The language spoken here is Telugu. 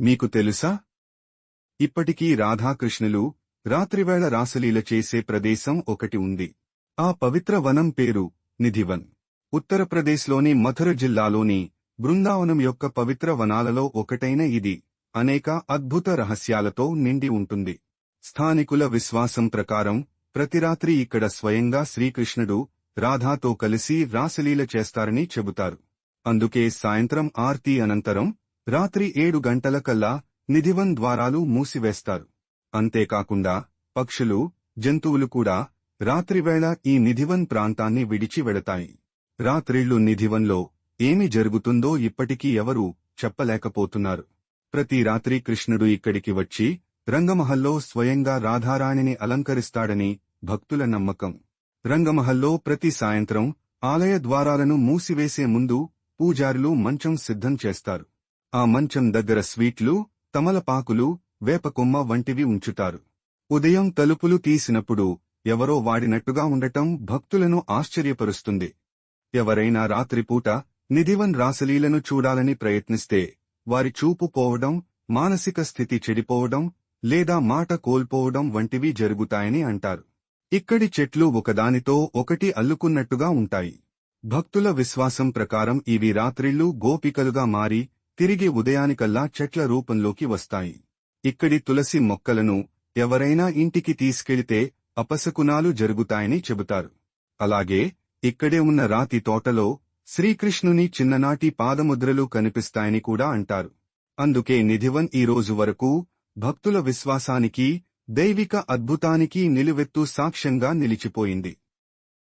మీకు తెలుసా? ఇప్పటికీ రాధాకృష్ణులు రాత్రివేళ రాసలీల చేసే ప్రదేశం ఒకటి ఉంది. ఆ పవిత్ర వనం పేరు నిధివన్. ఉత్తరప్రదేశ్లోని మథుర జిల్లాలోని బృందావనం యొక్క పవిత్ర వనాలలో ఒకటైన ఇది అనేక అద్భుత రహస్యాలతో నిండి ఉంటుంది. స్థానికుల విశ్వాసం ప్రకారం ప్రతిరాత్రి ఇక్కడ స్వయంగా శ్రీకృష్ణుడు రాధాతో కలిసి రాసలీల చేస్తారని చెబుతారు. అందుకే సాయంత్రం ఆర్తి అనంతరం రాత్రి ఏడు గంటలకల్లా నిధివన్ ద్వారాలు మూసివేస్తారు. అంతేకాకుండా పక్షులు జంతువులు కూడా రాత్రివేళ ఈ నిధివన్ ప్రాంతాన్ని విడిచి వెళతాయి. రాత్రిళ్ళు నిధివన్లో ఏమి జరుగుతుందో ఇప్పటికీ ఎవరూ చెప్పలేకపోతున్నారు. ప్రతి రాత్రి కృష్ణుడు ఇక్కడికి వచ్చి రంగమహల్లో స్వయంగా రాధారాణిని అలంకరిస్తాడని భక్తుల నమ్మకం. రంగమహల్లో ప్రతి సాయంత్రం ఆలయ ద్వారాలను మూసివేసే ముందు పూజారులు మంచం సిద్ధం చేస్తారు. ఆ మంచం దగ్గర స్వీట్లు తమలపాకులు వేపకొమ్మ వంటివి ఉంచుతారు. ఉదయం తలుపులు తీసినప్పుడు ఎవరో వాడినట్టుగా ఉండటం భక్తులను ఆశ్చర్యపరుస్తుంది. ఎవరైనా రాత్రిపూట నిధివన్ రాసలీలను చూడాలని ప్రయత్నిస్తే వారి చూపు పోవడం మానసిక స్థితి చెడిపోవడం లేదా మాట కోల్పోవడం వంటివి జరుగుతాయని అంటారు. ఇక్కడి చెట్లు ఒకదానితో ఒకటి అల్లుకున్నట్టుగా ఉంటాయి. భక్తుల విశ్వాసం ప్రకారం ఇవి రాత్రిళ్ళు గోపికలుగా మారి తిరిగి ఉదయానికల్లా చెట్ల రూపంలోకి వస్తాయి. ఇక్కడి తులసి మొక్కలను ఎవరైనా ఇంటికి తీసుకెళితే అపశకునాలు జరుగుతాయని చెబుతారు. అలాగే ఇక్కడే ఉన్న రాతి తోటలో శ్రీకృష్ణుని చిన్ననాటి పాదముద్రలు కనిపిస్తాయని కూడా అంటారు. అందుకే నిధివన్ ఈ రోజు వరకు భక్తుల విశ్వాసానికి దైవిక అద్భుతానికి నిలువెత్తు సాక్ష్యంగా నిలిచిపోయింది.